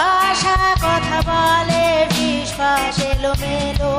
ভাষা কথা বলে বিশ্বাস এলোমেলো।